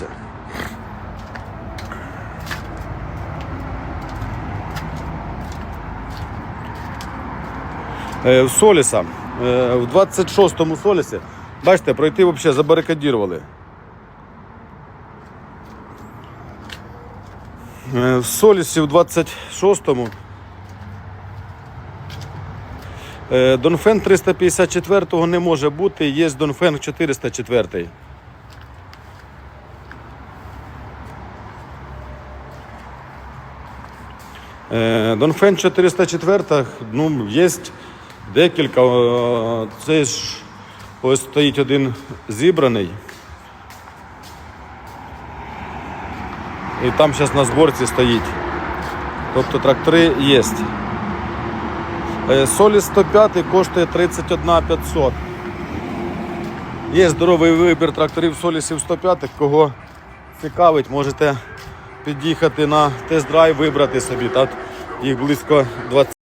дивіться. Е, В Соліса, е, в 26-му Солісі, бачите, пройти взагалі забарикадірували. Е, В Солісі в 26-му е, Донфен 354 не може бути, є Донфен 404. Донфен 404, ну, є декілька. е, Це ж ось стоїть один зібраний. І там зараз на зборці стоїть. Тобто трактори є. Е, Соліс 105 коштує 31 500. Є здоровий вибір тракторів Солісів 105, кого цікавить, можете під'їхати на тест-драйв, вибрати собі. Так, їх близько 20.